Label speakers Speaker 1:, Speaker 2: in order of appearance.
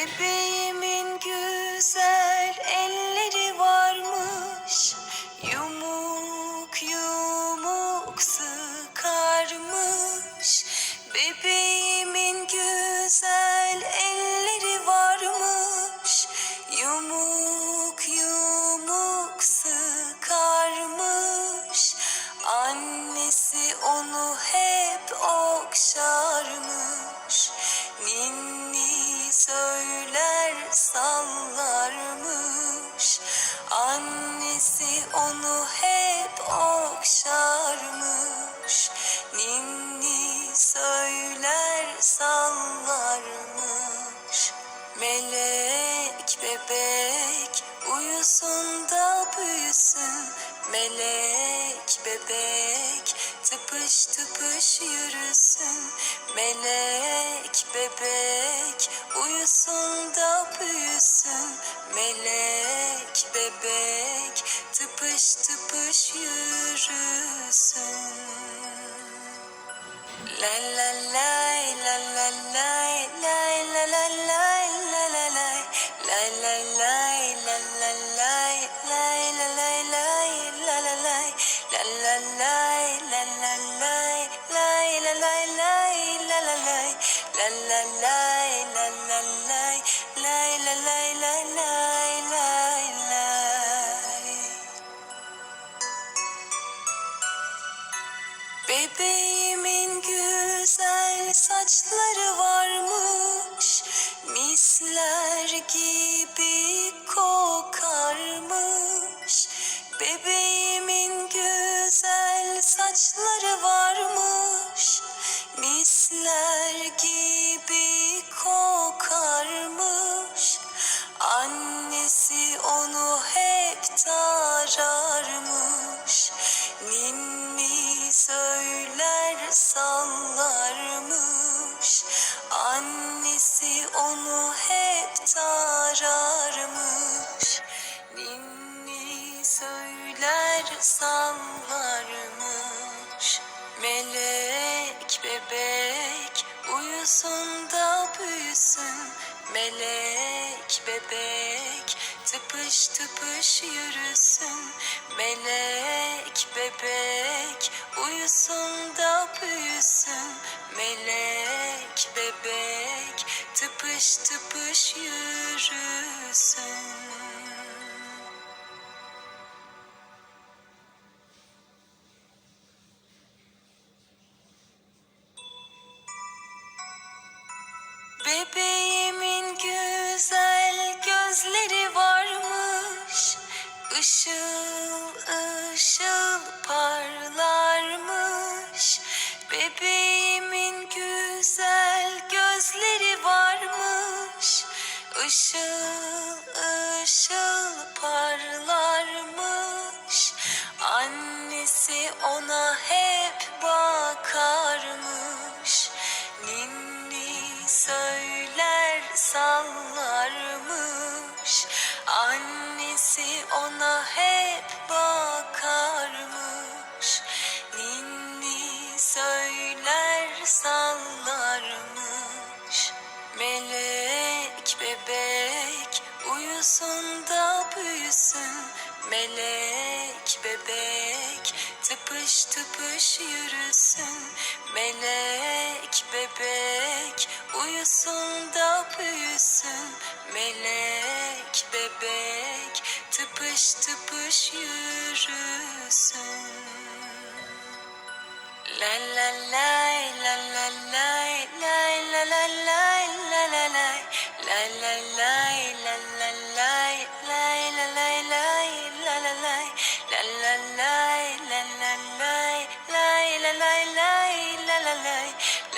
Speaker 1: Bebeğimin güzel elleri varmış. Yumuk yumuk sıkarmış. Bebeğimin güzel elleri varmış. Yumuk yumuk sıkarmış. Annesi onu hep okşarmış uyusun da büyüsün Melek bebek. Tıpış tıpış yürüsün Melek bebek. Uyusun da büyüsün Melek bebek. Tıpış tıpış yürüsün. La la la la la la lay la la lay la la lay la la Bebeğimin güzel saçları varmış Misler gibi kokarmış söyler sallarmış Melek bebek uyusun da büyüsün. Melek bebek tıpış tıpış yürüsün. Melek bebek uyusun da büyüsün. Melek bebek tıpış tıpış yürüsün Işıl ışıl parlarmış. Bebeğimin güzel gözleri varmış. Işıl ışıl parlarmış. Annesi ona hep bakarmış. Ninni söyler sallarmış. Annesi ona Melek bebek tıpış tıpış yürüsün. Melek bebek uyusun da büyüsün. Melek bebek tıpış tıpış yürüsün. La la la la la la lay la la lay la la lay la